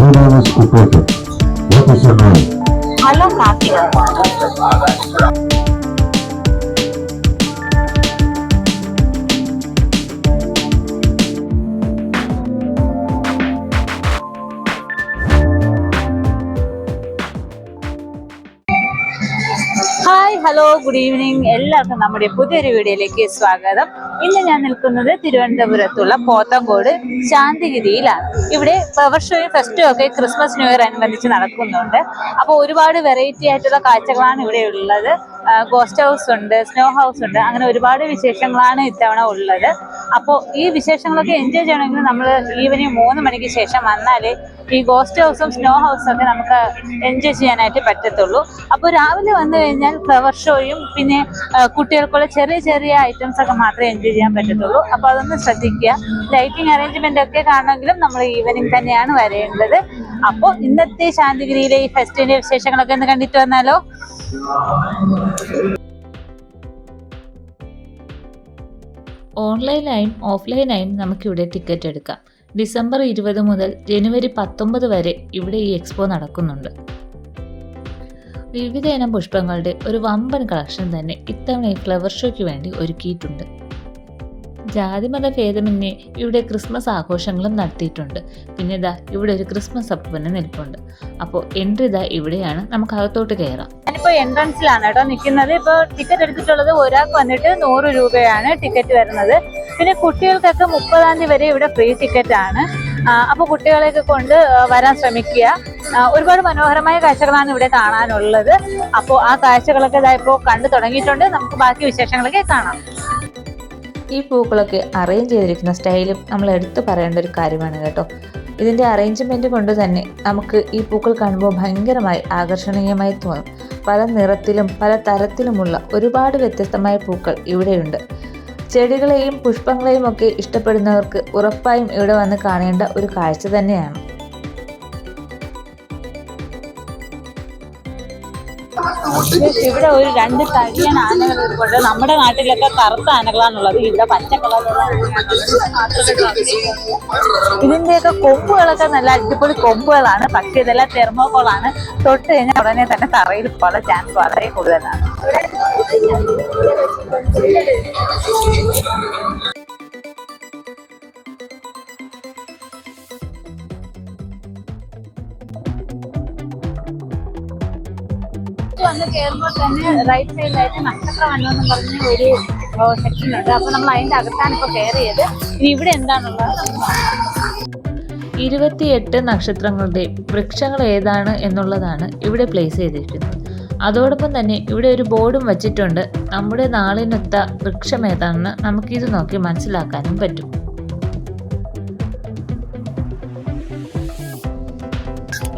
Your name is Upote. What is your name? Hello, Matthew. Good evening എല്ലാവർക്കും നമ്മുടെ പുതിയൊരു വീഡിയോയിലേക്ക് സ്വാഗതം. ഇന്ന് ഞാൻ നിൽക്കുന്നത് തിരുവനന്തപുരത്തുള്ള പോത്തങ്കോട് ശാന്തിഗിരിയിലാണ്. ഇവിടെ ഫ്ലവർ ഷോയും ഫെസ്റ്റും ഒക്കെ ക്രിസ്മസ് ന്യൂ ഇയർ അനുബന്ധിച്ച് നടക്കുന്നുണ്ട്. അപ്പോൾ ഒരുപാട് വെറൈറ്റി ആയിട്ടുള്ള കാഴ്ചകളാണ് ഇവിടെ ഉള്ളത്. ഗോസ്റ്റ് ഹൗസ് ഉണ്ട് സ്നോ ഹൗസ് ഉണ്ട് അങ്ങനെ ഒരുപാട് വിശേഷങ്ങളാണ് ഇത്തവണ ഉള്ളത്. അപ്പോൾ ഈ വിശേഷങ്ങളൊക്കെ എൻജോയ് ചെയ്യണമെങ്കിൽ നമ്മൾ ഈവനിങ് മൂന്ന് മണിക്ക് ശേഷം വന്നാലേ ഈ ഗോസ്റ്റ് ഹൗസും സ്നോ ഹൗസും ഒക്കെ നമുക്ക് എൻജോയ് ചെയ്യാനായിട്ട് പറ്റത്തുള്ളൂ. അപ്പോൾ രാവിലെ വന്നു കഴിഞ്ഞാൽ ഫ്ലവർ ഷോയും പിന്നെ കുട്ടികൾക്കുള്ള ചെറിയ ചെറിയ ഐറ്റംസ് ഒക്കെ മാത്രമേ എൻജോയ് ചെയ്യാൻ പറ്റത്തുള്ളൂ. അപ്പോൾ അതൊന്ന് ശ്രദ്ധിക്കുക. ലൈറ്റിംഗ് അറേഞ്ച്മെന്റ് ഒക്കെ കാണണമെങ്കിലും നമ്മൾ ഈവനിങ് തന്നെയാണ് വരേണ്ടത്. അപ്പോൾ ഇന്നത്തെ ശാന്തിഗിരിയിലെ ഈ ഫെസ്റ്റിന്റെ വിശേഷങ്ങളൊക്കെ ഒന്ന് കണ്ടിട്ട് വന്നാലോ? ഓൺലൈനായും ഓഫ്ലൈനായും നമുക്കിവിടെ ടിക്കറ്റ് എടുക്കാം. ഡിസംബർ ഇരുപത് മുതൽ ജനുവരി പത്തൊമ്പത് വരെ ഇവിടെ ഈ എക്സ്പോ നടക്കുന്നുണ്ട്. വിവിധ ഇനം പുഷ്പങ്ങളുടെ ഒരു വമ്പൻ കളക്ഷൻ തന്നെ ഇത്തവണ ഫ്ലവർ ഷോയ്ക്ക് വേണ്ടി ഒരുക്കിയിട്ടുണ്ട്. ജാതിമത ഭേദമന്യേ ഇവിടെ ക്രിസ്മസ് ആഘോഷങ്ങളും നടത്തിയിട്ടുണ്ട്. പിന്നെ ഇതാ ഇവിടെ ഒരു ക്രിസ്മസ് അപ്പുവന് നിൽപ്പുണ്ട്. അപ്പോൾ എൻട്രി ഇതാ ഇവിടെയാണ്. നമുക്ക് അകത്തോട്ട് കയറാം. ഞാനിപ്പോൾ എൻട്രൻസിലാണ് കേട്ടോ നിൽക്കുന്നത്. ഇപ്പോൾ ടിക്കറ്റ് എടുത്തിട്ടുള്ളത് ഒരാൾക്ക് വന്നിട്ട് നൂറ് രൂപയാണ് ടിക്കറ്റ് വരുന്നത്. പിന്നെ കുട്ടികൾക്കൊക്കെ മുപ്പതാം തീയതി വരെ ഇവിടെ ഫ്രീ ടിക്കറ്റ് ആണ്. അപ്പോൾ കുട്ടികളെയൊക്കെ കൊണ്ട് വരാൻ ശ്രമിക്കുക. ഒരുപാട് മനോഹരമായ കാഴ്ചകളാണ് ഇവിടെ കാണാനുള്ളത്. അപ്പോൾ ആ കാഴ്ചകളൊക്കെ ഇതായപ്പോൾ കണ്ടു തുടങ്ങിയിട്ടുണ്ട്. നമുക്ക് ബാക്കി വിശേഷങ്ങളൊക്കെ കാണാം. ഈ പൂക്കളൊക്കെ അറേഞ്ച് ചെയ്തിരിക്കുന്ന സ്റ്റൈലും നമ്മൾ എടുത്തു പറയേണ്ട ഒരു കാര്യമാണ് കേട്ടോ. ഇതിന്റെ അറേഞ്ച്മെന്റ് കൊണ്ട് തന്നെ നമുക്ക് ഈ പൂക്കൾ കാണുമ്പോൾ ഭയങ്കരമായി ആകർഷണീയമായി തോന്നും. പല നിറത്തിലും പല തരത്തിലുമുള്ള ഒരുപാട് വ്യത്യസ്തമായ പൂക്കൾ ഇവിടെയുണ്ട്. ചെടികളെയും പുഷ്പങ്ങളെയും ഒക്കെ ഇഷ്ടപ്പെടുന്നവർക്ക് ഉറപ്പായും ഇവിടെ വന്ന് കാണേണ്ട ഒരു കാഴ്ച തന്നെയാണ്. ഇവിടെ ഒരു രണ്ട് തടിയൻ ആനകൾ നമ്മുടെ നാട്ടിലൊക്കെ കറുത്ത ആനകളാണുള്ളത്. ഇവിടെ പച്ച കളറുള്ള ഇതിന്റെയൊക്കെ കൊമ്പുകളൊക്കെ നല്ല അടിപൊളി കൊമ്പുകളാണ്. പക്ഷെ ഇതെല്ലാം തെർമോകോളാണ്. തൊട്ട് കഴിഞ്ഞാൽ ഉടനെ തന്നെ തറയിൽ പോലെ ചാൻസ് വളരെ കൂടുതലാണ്. റൈറ്റ് സൈഡിലായിട്ട് നക്ഷത്രവനം എന്ന് പറഞ്ഞ ഒരു സെക്ഷൻ ഉണ്ട്. അപ്പൊ നമ്മൾ അതിന്റെ അകത്താണ് ഇപ്പൊ കയറിയത് ഇനി ഇവിടെ എന്താണുള്ളത്? ഇരുപത്തിയെട്ട് നക്ഷത്രങ്ങളുടെ വൃക്ഷങ്ങൾ ഏതാണ് എന്നുള്ളതാണ് ഇവിടെ പ്ലേസ് ചെയ്തിരിക്കുന്നത്. അതോടൊപ്പം തന്നെ ഇവിടെ ഒരു ബോർഡും വച്ചിട്ടുണ്ട്. നമ്മുടെ നാളിനൊത്ത വൃക്ഷം ഏതാണെന്ന് നമുക്കിത് നോക്കി മനസ്സിലാക്കാനും പറ്റും.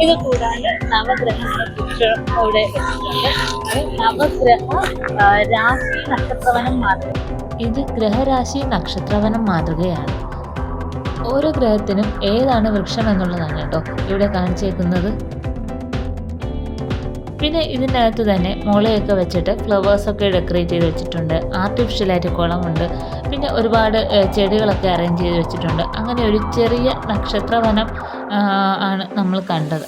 ഇത് കൂടാതെ നവഗ്രഹങ്ങളെ കുറിച്ച് ഇവിടെ നവഗ്രഹ രാശി നക്ഷത്രവനം മാതൃക. ഇത് ഗ്രഹരാശി നക്ഷത്രവനം മാതൃകയാണ്. ഓരോ ഗ്രഹത്തിനും ഏതാണ് വൃക്ഷം എന്നുള്ളതാണ് കേട്ടോ ഇവിടെ കാണിച്ചേക്കുന്നത്. പിന്നെ ഇതിനകത്ത് തന്നെ മുളയൊക്കെ വെച്ചിട്ട് ഫ്ലവേഴ്സൊക്കെ ഡെക്കറേറ്റ് ചെയ്ത് വെച്ചിട്ടുണ്ട്. ആർട്ടിഫിഷ്യലായിട്ട് കുളമുണ്ട്. പിന്നെ ഒരുപാട് ചെടികളൊക്കെ അറേഞ്ച് ചെയ്ത് വെച്ചിട്ടുണ്ട്. അങ്ങനെ ഒരു ചെറിയ നക്ഷത്രവനം ആണ് നമ്മൾ കണ്ടത്.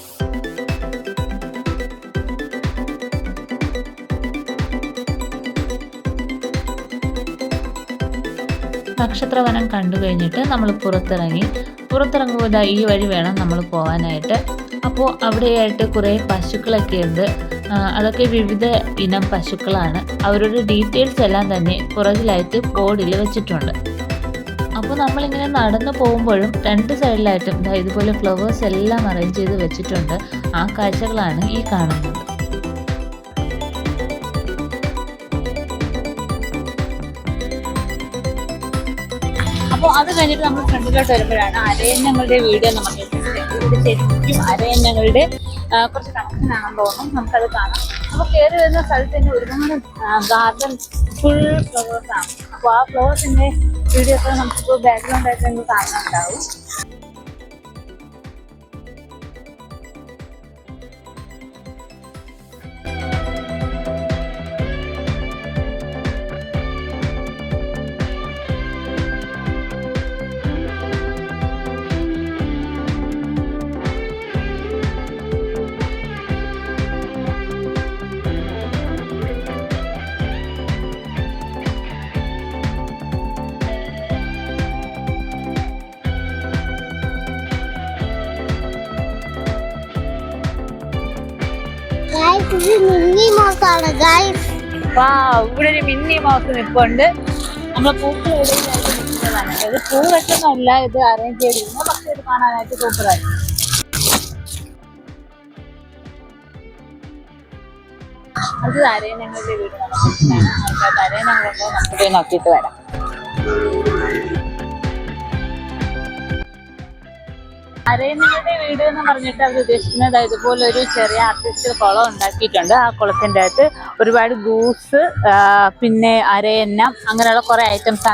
നക്ഷത്രവനം കണ്ടു കഴിഞ്ഞിട്ട് നമ്മൾ പുറത്തിറങ്ങി. പുറത്തിറങ്ങുമ്പോൾ ഈ വഴി വേണം നമ്മൾ പോകാനായിട്ട് അപ്പോൾ അവിടെയായിട്ട് കുറേ പശുക്കളൊക്കെ ഉണ്ട്. അതൊക്കെ വിവിധ ഇനം പശുക്കളാണ്. അവരുടെ ഡീറ്റെയിൽസ് എല്ലാം തന്നെ പുറകിലായിട്ട് ബോർഡിൽ വെച്ചിട്ടുണ്ട്. അപ്പോൾ നമ്മളിങ്ങനെ നടന്നു പോകുമ്പോഴും രണ്ട് സൈഡിലായിട്ടും ഇതുപോലെ ഫ്ലവേഴ്സ് എല്ലാം അറേഞ്ച് ചെയ്ത് വെച്ചിട്ടുണ്ട്. ആ കാഴ്ചകളാണ് ഈ കാണുന്നത്. അപ്പോൾ അത് കഴിഞ്ഞിട്ട് നമ്മൾ ഫ്രണ്ടിലോട്ട് വരുമ്പോഴാണ് അരയന്നങ്ങളുടെ വീഡിയോ നമുക്ക് ഇവിടെ ശരിക്കും അരയന്നങ്ങളുടെ കുറച്ച് കണക്ഷൻ ആണെന്ന് തോന്നുന്നു. നമുക്കത് കാണാം. അപ്പോൾ കയറി വരുന്ന സ്ഥലത്ത് തന്നെ ഒരുപാട് ഗാർഡൻ ഫുൾ ഫ്ലവേഴ്സാണ് അപ്പോൾ ആ ഫ്ലവേഴ്സിന്റെ വീഡിയോസ് നമുക്കിപ്പോൾ ബാക്ക്ഗ്രൗണ്ട് ആയിട്ട് നിങ്ങൾക്ക് കാണാനുണ്ടാവും. മിന്നി മോസാണ് ഗൈസ് വാ ഇവിടെ ഒരു മിന്നി മൗസ് നിൽപ്പുണ്ട് നമ്മൾ പൂക്കൾ ഇടയിലായിട്ട് നിൽക്കുന്നതാണ്. ഇത് പൂ വെച്ചൊന്നുമല്ല ഇത് അറേഞ്ച് ചെയ്തിരുന്നു പക്ഷെ ഇത് കാണാനായിട്ട് സൂപ്പറായി അത് അരയണങ്ങളുടെ വീട് നമുക്ക് അരയണങ്ങളുണ്ടോ നമുക്ക് നോക്കിയിട്ട് വരാം. അരയണങ്ങളുടെ വീട് എന്ന് പറഞ്ഞിട്ട് അവർ ഉദ്ദേശിക്കുന്നത് ഇതുപോലെ ഒരു ചെറിയ ആർട്ടിസ്റ്റ് കുളം ഉണ്ടാക്കിയിട്ടുണ്ട്. ആ കുളത്തിന്റെ അകത്ത് ഒരുപാട് ഗൂസ് പിന്നെ അരയന്നം അങ്ങനെയുള്ള കുറെ ഐറ്റംസ്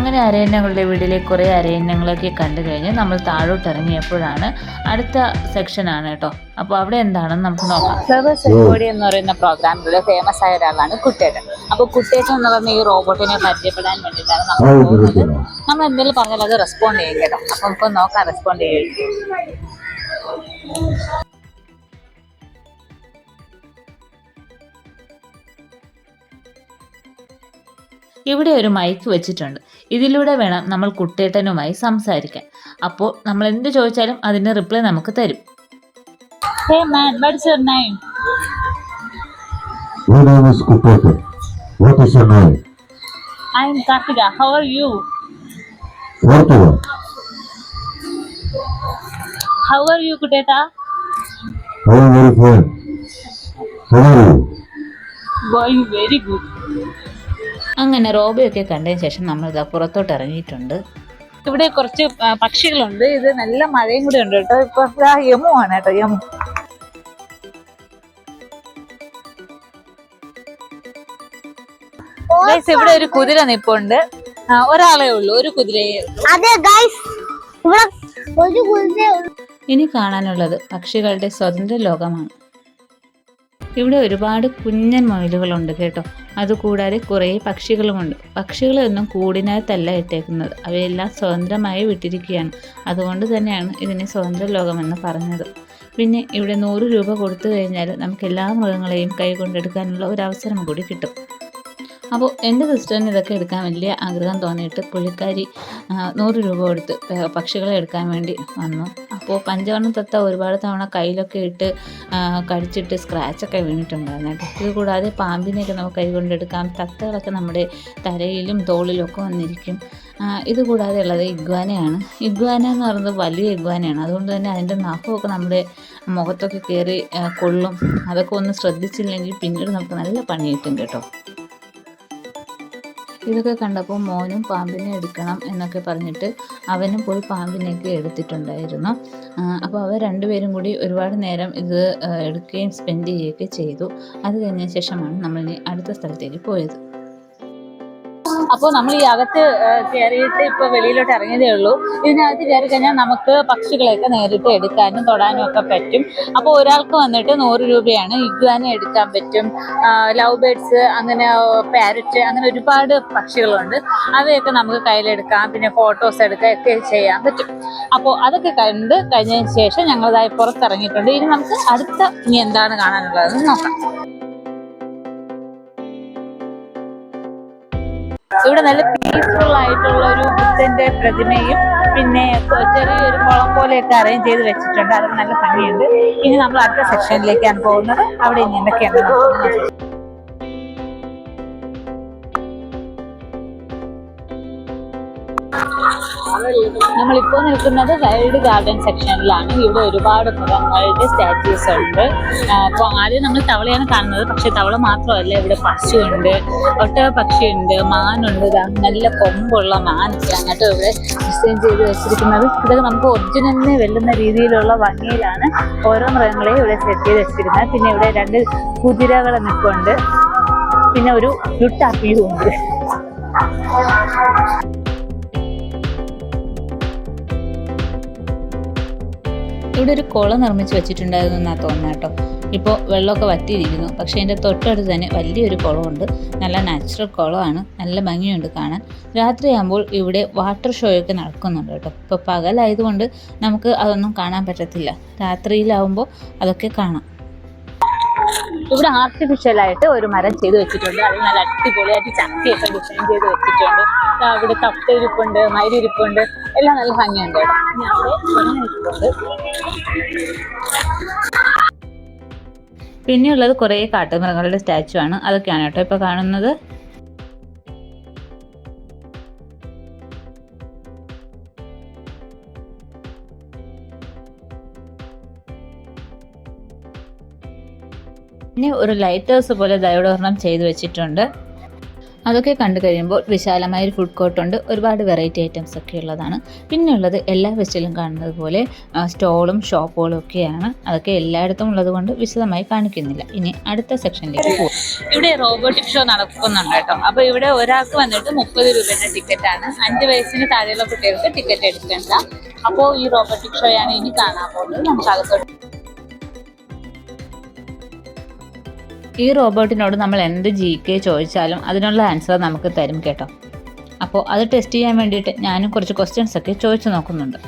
അങ്ങനെ അരയന്നങ്ങളുടെ വീട്ടിലെ കുറേ അരയന്നങ്ങളൊക്കെ കണ്ടു കഴിഞ്ഞ് നമ്മൾ താഴോട്ട് ഇറങ്ങിയപ്പോഴാണ് അടുത്ത സെക്ഷനാണ് കേട്ടോ. അപ്പോൾ അവിടെ എന്താണെന്ന് നമുക്ക് നോക്കാം. ഫ്ലവേഴ്സ് എക്കോഡി എന്ന് പറയുന്ന പ്രോഗ്രാമിലൂടെ ഫേമസ് ആയ ഒരാളാണ് കുട്ടേട്ടൻ അപ്പൊ കുട്ടേട്ടൻ എന്ന് പറഞ്ഞ ഈ റോബോട്ടിനെ പരിചയപ്പെടാൻ വേണ്ടിയിട്ടാണ് നമ്മൾ പോകുന്നത്. നമ്മൾ എന്തെങ്കിലും പറഞ്ഞാൽ അത് റെസ്പോണ്ട് ചെയ്യും കേട്ടോ. അപ്പൊ നമുക്ക് നോക്കാം റെസ്പോണ്ട് ചെയ്യും. ഇവിടെ ഒരു മൈക്ക് വെച്ചിട്ടുണ്ട്. ഇതിലൂടെ വേണം നമ്മൾ കുട്ടേട്ടനുമായി സംസാരിക്കാൻ അപ്പോൾ നമ്മൾ എന്ത് ചോദിച്ചാലും അതിന് റിപ്ലൈ നമുക്ക് തരും hey man what's your name My name is Kupete. What is your name? I'm Karthika how are you Portugal. How are you കുട്ടേട്ട How are you fine? How are you? Going very good അങ്ങനെ റോബയൊക്കെ കണ്ടതിന് ശേഷം നമ്മൾ ഇതാ പുറത്തോട്ട് ഇറങ്ങിയിട്ടുണ്ട് ഇവിടെ കുറച്ച് പക്ഷികളുണ്ട്. ഇത് നല്ല മഴയും കൂടി ഉണ്ട് കേട്ടോ. ഇപ്പൊ യമു ആണ് കേട്ടോ യമു. ഗൈസ് ഇവിടെ ഒരു കുതിര നിപ്പുണ്ട്. ഒരാളേ ഉള്ളൂ ഒരു കുതിരയെ അതെ ഗൈസ് ഇവിടെ ഒരു കുതിര ഇനി കാണാനുള്ളത് പക്ഷികളുടെ സ്വതന്ത്ര ലോകമാണ്. ഇവിടെ ഒരുപാട് കുഞ്ഞൻ മൊയിലുകളുണ്ട് കേട്ടോ. അതുകൂടാതെ കുറേ പക്ഷികളുമുണ്ട്. പക്ഷികളൊന്നും കൂടിനകത്തല്ല ഇട്ടേക്കുന്നത്. അവയെല്ലാം സ്വതന്ത്രമായി വിട്ടിരിക്കുകയാണ്. അതുകൊണ്ട് തന്നെയാണ് ഇതിനെ സ്വതന്ത്ര ലോകമെന്ന് പറഞ്ഞത്. പിന്നെ ഇവിടെ നൂറ് രൂപ കൊടുത്തു കഴിഞ്ഞാൽ നമുക്ക് എല്ലാ മൃഗങ്ങളെയും കൈകൊണ്ടെടുക്കാനുള്ള ഒരു അവസരം കൂടി കിട്ടും. അപ്പോൾ എന്റെ സിസ്റ്ററിന് ഇതൊക്കെ എടുക്കാൻ വലിയ ആഗ്രഹം തോന്നിയിട്ട് പുള്ളിക്കാരി നൂറ് രൂപ കൊടുത്ത് പക്ഷികളെ എടുക്കാൻ വേണ്ടി വന്നു. അപ്പോൾ പഞ്ചവർണ തത്ത ഒരുപാട് തവണ കയ്യിലൊക്കെ ഇട്ട് കടിച്ചിട്ട് സ്ക്രാച്ചൊക്കെ വീണിട്ടുണ്ടായിരുന്നു. കേട്ടോ ഇത് കൂടാതെ പാമ്പിനെയൊക്കെ നമുക്ക് കൈ കൊണ്ടെടുക്കാം തത്തകളൊക്കെ നമ്മുടെ തലയിലും തോളിലും ഒക്കെ വന്നിരിക്കും. ഇതുകൂടാതെ ഇത് കൂടാതെ ഉള്ളത് ഇഗ്വാനയാണ്. ഇഗ്വാന എന്ന് പറയുന്നത് വലിയ ഇഗ്വാനയാണ്. അതുകൊണ്ട് തന്നെ അതിന്റെ നഖമൊക്കെ നമ്മുടെ മുഖത്തൊക്കെ കയറി കൊള്ളും. അതൊക്കെ ഒന്ന് ശ്രദ്ധിച്ചില്ലെങ്കിൽ പിന്നീട് നമുക്ക് നല്ല പണി കിട്ടും കേട്ടോ. ഇതൊക്കെ കണ്ടപ്പോൾ മോനും പാമ്പിനെ എടുക്കണം എന്നൊക്കെ പറഞ്ഞിട്ട് അവനും പോയി പാമ്പിനെയൊക്കെ എടുത്തിട്ടുണ്ടായിരുന്നു. അപ്പോൾ അവർ രണ്ടുപേരും കൂടി ഒരുപാട് നേരം ഇത് എടുക്കുകയും സ്പെൻഡ് ചെയ്യുകയൊക്കെ ചെയ്തു. അത് കഴിഞ്ഞ ശേഷമാണ് നമ്മൾ അടുത്ത സ്ഥലത്തേക്ക് പോയത്. അപ്പോൾ നമ്മൾ ഈ അകത്ത് കയറിയിട്ട് ഇപ്പൊ വെളിയിലോട്ട് ഇറങ്ങിയതേ ഉള്ളൂ. ഇതിനകത്ത് കയറി കഴിഞ്ഞാൽ നമുക്ക് പക്ഷികളെയൊക്കെ നേരിട്ട് എടുക്കാനും തൊടാനും ഒക്കെ പറ്റും. അപ്പോൾ ഒരാൾക്ക് വന്നിട്ട് നൂറ് രൂപയാണ് ഇഗ്വാനെ എടുക്കാൻ പറ്റും. ലവ് ബേർഡ്സ് അങ്ങനെ പാരറ്റ് അങ്ങനെ ഒരുപാട് പക്ഷികളുണ്ട്. അവയൊക്കെ നമുക്ക് കയ്യിലെടുക്കാം പിന്നെ ഫോട്ടോസ് എടുക്കുക ഒക്കെ ചെയ്യാൻ പറ്റും. അപ്പോൾ അതൊക്കെ കണ്ട് കഴിഞ്ഞതിന് ശേഷം ഞങ്ങളതായി പുറത്തിറങ്ങിയിട്ടുണ്ട്. ഇനി നമുക്ക് അടുത്ത ഇനി എന്താണ് കാണാനുള്ളതെന്ന് നോക്കാം. ഇവിടെ നല്ല പീസ്ഫുൾ ആയിട്ടുള്ള ഒരു ബുദ്ധന്റെ പ്രതിമയും പിന്നെ ചെറിയൊരു കുളം പോലെയൊക്കെ അറേഞ്ച് ചെയ്ത് വെച്ചിട്ടുണ്ട്. അതൊക്കെ നല്ല ഭംഗിയുണ്ട്. ഇനി നമ്മൾ അടുത്ത സെക്ഷനിലേക്കാണ് പോകുന്നത്. അവിടെ ഇനി എന്തൊക്കെയാണ്? നോക്കുന്നത് നമ്മളിപ്പോ നിൽക്കുന്നത് വൈൽഡ് ഗാർഡൻ സെക്ഷനിലാണ് ഇവിടെ ഒരുപാട് മൃഗങ്ങളുടെ സ്റ്റാറ്റ്യൂസ് ഉണ്ട്. അപ്പോൾ ആദ്യം നമ്മൾ തവളയാണ് കാണുന്നത്. പക്ഷേ തവള മാത്രമല്ല ഇവിടെ പശുവുണ്ട് ഒട്ടക പക്ഷിയുണ്ട് മാനുണ്ട്. നല്ല കൊമ്പുള്ള മാൻ അങ്ങോട്ട് ഇവിടെ ഡിസൈൻ ചെയ്ത് വെച്ചിരിക്കുന്നത്. ഇതൊക്കെ നമുക്ക് ഒറിജിനലിനെ വെല്ലുന്ന രീതിയിലുള്ള ഭംഗിയിലാണ് ഓരോ മൃഗങ്ങളെയും ഇവിടെ സെറ്റ് ചെയ്ത് വെച്ചിരിക്കുന്നത്. പിന്നെ ഇവിടെ രണ്ട് കുതിരകൾ നിൽപ്പുണ്ട്. പിന്നെ ഒരു ലുട്ടാപ്പിയും ഉണ്ട് ഇവിടെ ഒരു കുളം നിർമ്മിച്ച് വെച്ചിട്ടുണ്ടായിരുന്നു എന്നാണ് തോന്നുന്നത് കേട്ടോ. ഇപ്പോൾ വെള്ളമൊക്കെ വറ്റിയിരിക്കുന്നു. പക്ഷേ അതിന്റെ തൊട്ടടുത്ത് തന്നെ വലിയൊരു കുളമുണ്ട്. നല്ല നാച്ചുറൽ കുളമാണ്. നല്ല ഭംഗിയുണ്ട് കാണാൻ. രാത്രിയാകുമ്പോൾ ഇവിടെ വാട്ടർ ഷോയൊക്കെ നടക്കുന്നുണ്ട് കേട്ടോ. ഇപ്പോൾ പകലായതുകൊണ്ട് നമുക്ക് അതൊന്നും കാണാൻ പറ്റത്തില്ല. രാത്രിയിലാവുമ്പോൾ അതൊക്കെ കാണാം. ഇവിടെ ആർട്ടിഫിഷ്യൽ ആയിട്ട് ഒരു മരം ചെയ്ത് വെച്ചിട്ടുണ്ട്. അത് നല്ല അടിപൊളിയായിട്ട് ചക്കയൊക്കെ ഡിസൈൻ ചെയ്ത് വെച്ചിട്ടുണ്ട്. അവിടെ തത്ത ഇരിപ്പുണ്ട് മയിൽ ഇരിപ്പുണ്ട് എല്ലാം നല്ല ഭംഗിയുണ്ട് പിന്നെയുള്ളത് കുറേ കാട്ടുമൃഗങ്ങളുടെ സ്റ്റാച്ചു ആണ്. അതൊക്കെയാണ് കേട്ടോ ഇപ്പോൾ കാണുന്നത്. പിന്നെ ഒരു ലൈറ്റ് ഹൗസ് പോലെ ദയോടൊരെണ്ണം ചെയ്തു വെച്ചിട്ടുണ്ട്. അതൊക്കെ കണ്ടു കഴിയുമ്പോൾ വിശാലമായ ഒരു ഫുഡ് കോർട്ടുണ്ട് ഒരുപാട് വെറൈറ്റി ഐറ്റംസ് ഒക്കെ ഉള്ളതാണ്. പിന്നെയുള്ളത് എല്ലാ ഫെസ്റ്റിലും കാണുന്നത് പോലെ സ്റ്റോളും ഷോപ്പുകളും ഒക്കെയാണ്. അതൊക്കെ എല്ലായിടത്തും ഉള്ളത് കൊണ്ട് വിശദമായി കാണിക്കുന്നില്ല. ഇനി അടുത്ത സെക്ഷനിലേക്ക് പോകും ഇവിടെ റോബോട്ടിക് ഷോ നടക്കുന്നുണ്ട് കേട്ടോ. അപ്പോൾ ഇവിടെ ഒരാൾക്ക് വന്നിട്ട് മുപ്പത് രൂപയുടെ ടിക്കറ്റാണ് അഞ്ച് വയസ്സിന് താഴെയുള്ള കുട്ടികൾക്ക് ടിക്കറ്റ് എടുക്കേണ്ട. അപ്പോൾ ഈ റോബോട്ടിക് ഷോയാണ് ഇനി കാണാൻ പോകുന്നത്. നമുക്ക് അകത്തോട്ട് ഈ റോബോട്ടിനോട് നമ്മൾ എന്ത് ജി കെ ചോദിച്ചാലും അതിനുള്ള ആൻസർ നമുക്ക് തരും കേട്ടോ. അപ്പോൾ അത് ടെസ്റ്റ് ചെയ്യാൻ വേണ്ടിയിട്ട് ഞാനും കുറച്ച് ക്വസ്റ്റ്യൻസ് ഒക്കെ ചോദിച്ചു നോക്കുന്നുണ്ട്.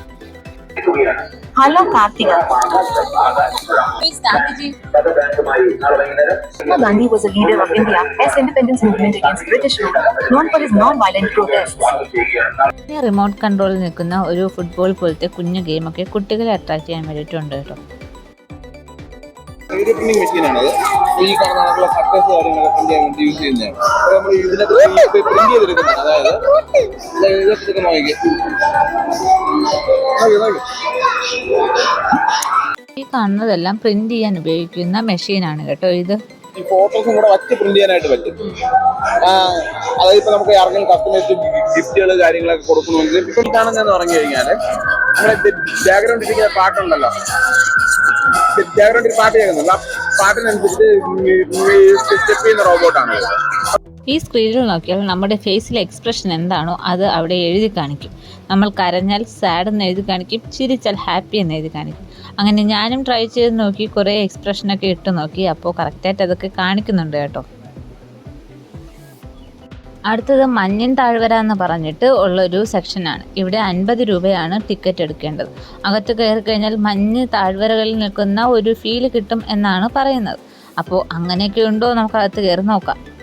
Hello Karthika. Mahatma Gandhi was a leader of India as independence movement against British rule, known for his non-violent protests. ഈ റിമോട്ട് കൺട്രോളിൽ നിൽക്കുന്ന ഒരു ഫുട്ബോൾ പോലത്തെ കുഞ്ഞു ഗെയിമൊക്കെ കുട്ടികളെ അട്രാക്ട് ചെയ്യാൻ വേണ്ടിയിട്ടുണ്ട് കേട്ടോ. ഈ കാണുന്ന കണക്കുള്ള സർക്കസ് കാര്യങ്ങളൊക്കെ പ്രിന്റ് ചെയ്യാൻ വേണ്ടി യൂസ് ചെയ്യുന്നതാണ്. അപ്പോൾ നമ്മൾ ഇതിനകത്ത് പ്രിന്റ് ചെയ്തെടുക്കുന്നത് അതായത് ഇതൊക്കെ നോക്കി. ഈ കാണുന്നതെല്ലാം പ്രിന്റ് ചെയ്യാൻ ഉപയോഗിക്കുന്ന മെഷീനാണ് കേട്ടോ ഇത്. ഈ ഫോട്ടോസും കൂടെ വച്ച് പ്രിന്റ് ചെയ്യാനായിട്ട് പറ്റും. അതായത് ഇപ്പൊ നമുക്ക് ആർക്കെങ്കിലും കസ്റ്റമേഴ്സ് ഗിഫ്റ്റുകൾ കാര്യങ്ങളൊക്കെ കൊടുക്കണമെങ്കിൽ ഇപ്പൊ കാണുന്നതെന്ന് പറഞ്ഞു കഴിഞ്ഞാൽ നമ്മുടെ ബാക്ക്ഗ്രൗണ്ട് ഇരിക്കുന്ന പാട്ടുണ്ടല്ലോ. ബാക്ക്ഗ്രൗണ്ടിൽ പാട്ട് കേൾക്കുന്നുണ്ടോ. ആ റോബോട്ടാണ് ഈ സ്ക്രീനിൽ നോക്കിയാൽ നമ്മുടെ ഫേസിലെ എക്സ്പ്രഷൻ എന്താണോ അത് അവിടെ എഴുതി കാണിക്കും. നമ്മൾ കരഞ്ഞാൽ സാഡ് എന്ന് എഴുതി കാണിക്കും ചിരിച്ചാൽ ഹാപ്പി എന്ന് എഴുതി കാണിക്കും. അങ്ങനെ ഞാനും ട്രൈ ചെയ്ത് നോക്കി കുറേ എക്സ്പ്രഷനൊക്കെ ഇട്ട് നോക്കി. അപ്പോൾ കറക്റ്റായിട്ട് അതൊക്കെ കാണിക്കുന്നുണ്ട് കേട്ടോ. അടുത്തത് മഞ്ഞൻ താഴ്വര എന്ന് പറഞ്ഞിട്ട് ഉള്ളൊരു സെക്ഷനാണ് ഇവിടെ അൻപത് രൂപയാണ് ടിക്കറ്റ് എടുക്കേണ്ടത്. അകത്ത് കയറി കഴിഞ്ഞാൽ മഞ്ഞ് താഴ്വരകളിൽ നിൽക്കുന്ന ഒരു ഫീൽ കിട്ടും എന്നാണ് പറയുന്നത്. അപ്പോൾ അങ്ങനെയൊക്കെ ഉണ്ടോ? നമുക്ക് അകത്ത് കയറി നോക്കാം.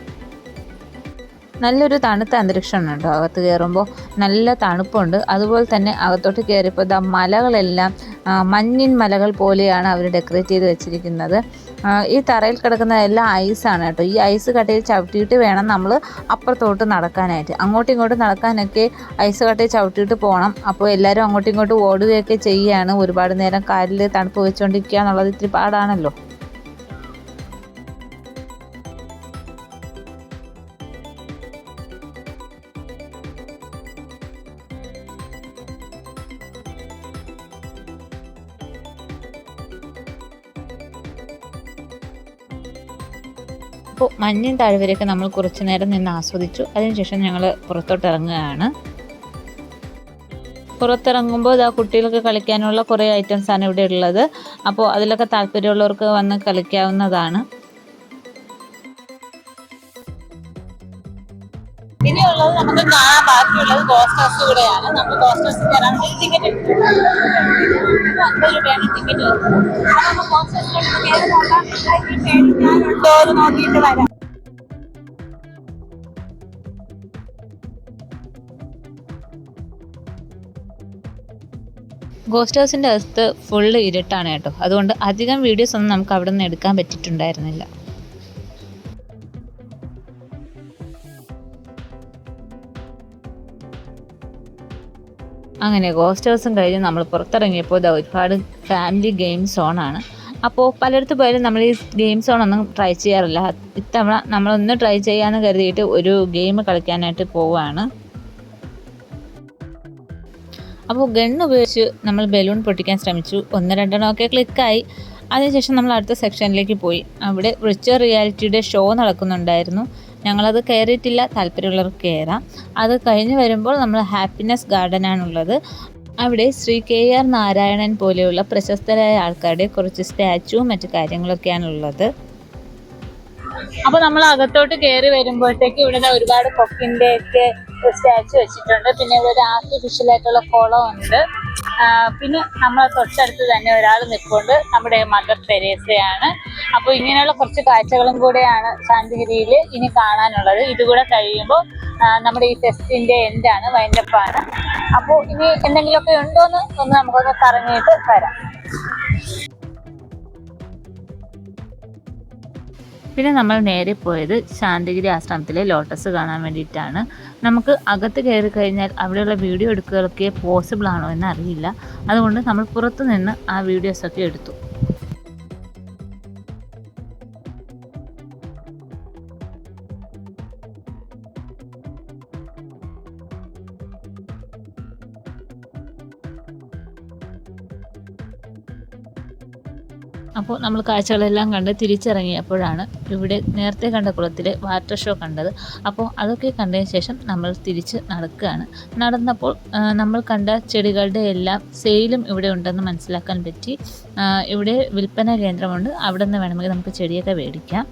നല്ലൊരു തണുത്ത അന്തരീക്ഷമാണ് അകത്ത് കയറുമ്പോൾ. നല്ല തണുപ്പുണ്ട്. അതുപോലെ തന്നെ അകത്തോട്ട് കയറിയപ്പോൾ ദ മലകളെല്ലാം മഞ്ഞിൻ മലകൾ പോലെയാണ് അവർ ഡെക്കറേറ്റ് ചെയ്ത് വെച്ചിരിക്കുന്നത്. ഈ തറയിൽ കിടക്കുന്ന എല്ലാം ഐസാണ് കേട്ടോ. ഈ ഐസ് കട്ടയിൽ ചവിട്ടിയിട്ട് വേണം നമ്മൾ അപ്പുറത്തോട്ട് നടക്കാനായിട്ട്. അങ്ങോട്ടും ഇങ്ങോട്ടും നടക്കാനൊക്കെ ഐസ് കട്ടയിൽ ചവിട്ടിയിട്ട് പോകണം അപ്പോൾ എല്ലാവരും അങ്ങോട്ടും ഇങ്ങോട്ടും ഓടുകയൊക്കെ ചെയ്യുകയാണ്. ഒരുപാട് നേരം കാലിൽ തണുപ്പ് വെച്ചുകൊണ്ടിരിക്കുക എന്നുള്ളത് ഇത്തിരി പാടാണല്ലോ. അപ്പോൾ മഞ്ഞിൻ താഴ്വരയൊക്കെ നമ്മൾ കുറച്ച് നേരം നിന്ന് ആസ്വദിച്ചു. അതിനുശേഷം ഞങ്ങൾ പുറത്തോട്ട് ഇറങ്ങുകയാണ് പുറത്തിറങ്ങുമ്പോൾ ഇതാ കുട്ടികൾക്ക് കളിക്കാനുള്ള കുറേ ഐറ്റംസാണ് ഇവിടെ ഉള്ളത്. അപ്പോൾ അതിലൊക്കെ താല്പര്യമുള്ളവർക്ക് വന്ന് കളിക്കാവുന്നതാണ്. ഇനിയുള്ളത് നമുക്ക് കാണാൻ ബാക്കിയുള്ളത് ഗോസ്റ്റ് ഹൗസ് കൂടെയാണ് നമ്മൾ ഗോസ്റ്റ് ഹൗസിൽ വേണ്ടി ടിക്കറ്റ് അമ്പത് രൂപയാണ് ടിക്കറ്റ് നമുക്ക് ഗോസ്റ്റ് ഹൗസിലോട്ട് കയറി നോക്കാം. പേടിക്കാനുണ്ടോ എന്ന് നോക്കിയിട്ട് വരാം. ഗോസ്റ്റ് ഹൗസിന്റെ അകത്ത് ഫുള്ള് ഇരുട്ടാണ് കേട്ടോ. അതുകൊണ്ട് അധികം വീഡിയോസ് ഒന്നും നമുക്ക് അവിടെ നിന്ന് എടുക്കാൻ പറ്റിയിട്ടുണ്ടായിരുന്നില്ല. അങ്ങനെ ഗോസ്റ്റ് ഹൗസും കഴിഞ്ഞ് നമ്മൾ പുറത്തിറങ്ങിയപ്പോൾ ഇതാ ഒരുപാട് ഫാമിലി ഗെയിം സോണാണ് അപ്പോൾ പലയിടത്ത് പോയാലും നമ്മൾ ഈ ഗെയിം സോൺ ഒന്നും ട്രൈ ചെയ്യാറില്ല. ഇത്തവണ നമ്മളൊന്ന് ട്രൈ ചെയ്യാമെന്ന് കരുതിയിട്ട് ഒരു ഗെയിം കളിക്കാനായിട്ട് പോവുകയാണ് അപ്പോൾ ഗൺ ഉപയോഗിച്ച് നമ്മൾ ബലൂൺ പൊട്ടിക്കാൻ ശ്രമിച്ചു. ഒന്ന് രണ്ടെണ്ണമൊക്കെ ക്ലിക്കായി. അതിനുശേഷം നമ്മൾ അടുത്ത സെക്ഷനിലേക്ക് പോയി. അവിടെ വിർച്വൽ റിയാലിറ്റിയുടെ ഷോ നടക്കുന്നുണ്ടായിരുന്നു. ഞങ്ങളത് കയറിയിട്ടില്ല താല്പര്യമുള്ളവർക്ക് കയറാം. അത് കഴിഞ്ഞ് വരുമ്പോൾ നമ്മൾ ഹാപ്പിനെസ് ഗാർഡനാണുള്ളത് അവിടെ ശ്രീ കെ ആർ നാരായണൻ പോലെയുള്ള പ്രശസ്തരായ ആൾക്കാരുടെ കുറച്ച് സ്റ്റാച്ചുവും മറ്റു കാര്യങ്ങളൊക്കെയാണുള്ളത്. അപ്പൊ നമ്മൾ അകത്തോട്ട് കയറി വരുമ്പോഴത്തേക്ക് ഇവിടെ ഒരുപാട് കൊക്കിന്റെ ഒക്കെ സ്റ്റാച്ചു വെച്ചിട്ടുണ്ട്. പിന്നെ ഇവിടെ ഒരു ആർട്ടിഫിഷ്യൽ ആയിട്ടുള്ള കുളം ഉണ്ട് പിന്നെ നമ്മളെ തൊട്ടടുത്ത് തന്നെ ഒരാൾ നിൽപ്പുണ്ട് നമ്മുടെ മദർ തെരേസയാണ്. അപ്പോൾ ഇങ്ങനെയുള്ള കുറച്ച് കാഴ്ചകളും കൂടെയാണ് ശാന്തിഗിരിയിൽ ഇനി കാണാനുള്ളത്. ഇതുകൂടെ കഴിയുമ്പോൾ നമ്മുടെ ഈ ഫെസ്റ്റിന്റെ എൻഡാണ് വൈൻഡപ്പാണ് അപ്പോൾ ഇനി എന്തെങ്കിലുമൊക്കെ ഉണ്ടോ എന്ന് ഒന്ന് നമുക്കൊന്ന് കറങ്ങിയിട്ട് വരാം. പിന്നെ നമ്മൾ നേരെ പോയത് ശാന്തിഗിരി ആശ്രമത്തിലെ ലോട്ടസ് കാണാൻ വേണ്ടിയിട്ടാണ്. നമുക്ക് അകത്ത് കയറി കഴിഞ്ഞാൽ അവിടെയുള്ള വീഡിയോ എടുക്കുകയൊക്കെ പോസിബിൾ ആണോ എന്ന് അറിയില്ല അതുകൊണ്ട് നമ്മൾ പുറത്തു നിന്ന് ആ വീഡിയോസൊക്കെ എടുത്തു. അപ്പോൾ നമ്മൾ കാഴ്ചകളെല്ലാം കണ്ട് തിരിച്ചിറങ്ങിയപ്പോഴാണ് ഇവിടെ നേരത്തെ കണ്ട കുളത്തിൽ വാട്ടർ ഷോ കണ്ടത്. അപ്പോൾ അതൊക്കെ കണ്ടതിന് ശേഷം നമ്മൾ തിരിച്ച് നടക്കുകയാണ്. നടന്നപ്പോൾ നമ്മൾ കണ്ട ചെടികളുടെ എല്ലാം സെയിലും ഇവിടെ ഉണ്ടെന്ന് മനസ്സിലാക്കാൻ പറ്റി. ഇവിടെ വിൽപ്പന കേന്ദ്രമുണ്ട്. അവിടെ നിന്ന് വേണമെങ്കിൽ നമുക്ക് ചെടിയൊക്കെ മേടിക്കാം.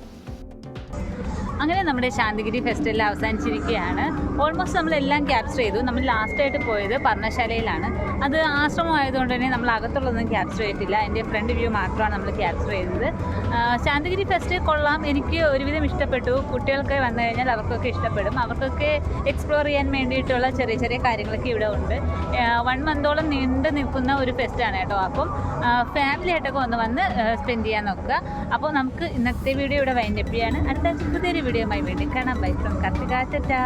നമ്മുടെ ശാന്തിഗിരി ഫെസ്റ്റിവൽ അവസാനിച്ചിരിക്കുകയാണ്. ഓൾമോസ്റ്റ് നമ്മളെല്ലാം ക്യാപ്ചർ ചെയ്തു. നമ്മൾ ലാസ്റ്റ് ആയിട്ട് പോയത് പർണശാലയിലാണ്. അത് ആശ്രമമായതുകൊണ്ട് തന്നെ നമ്മൾ അകത്തുള്ളതൊന്നും ക്യാപ്ചർ ചെയ്തിട്ടില്ല. എന്റെ ഫ്രണ്ട് വ്യൂ മാത്രമാണ് നമ്മൾ ക്യാപ്ചർ ചെയ്തത് ശാന്തിഗിരി ഫെസ്റ്റ് കൊള്ളാം. എനിക്ക് ഒരുവിധം ഇഷ്ടപ്പെട്ടു. കുട്ടികൾക്ക് വന്നു കഴിഞ്ഞാൽ അവർക്കൊക്കെ ഇഷ്ടപ്പെടും. അവർക്കൊക്കെ എക്സ്പ്ലോർ ചെയ്യാൻ വേണ്ടിയിട്ടുള്ള ചെറിയ ചെറിയ കാര്യങ്ങളൊക്കെ ഇവിടെ ഉണ്ട്. വൺ മന്തോളം നീണ്ടു നിൽക്കുന്ന ഒരു ഫെസ്റ്റാണ് കേട്ടോ അപ്പം. ഫാമിലി ആയിട്ടൊക്കെ ഒന്ന് വന്ന് സ്പെൻഡ് ചെയ്യാൻ നോക്കുക. അപ്പോൾ നമുക്ക് ഇന്നത്തെ വീഡിയോ ഇവിടെ വൈൻഡപ്പ് ചെയ്യാണ്. അടുത്ത പുതിയൊരു വീഡിയോയുമായി വേണ്ടി കാണാം ബൈ ഫ്രം കർത്തിക ചാ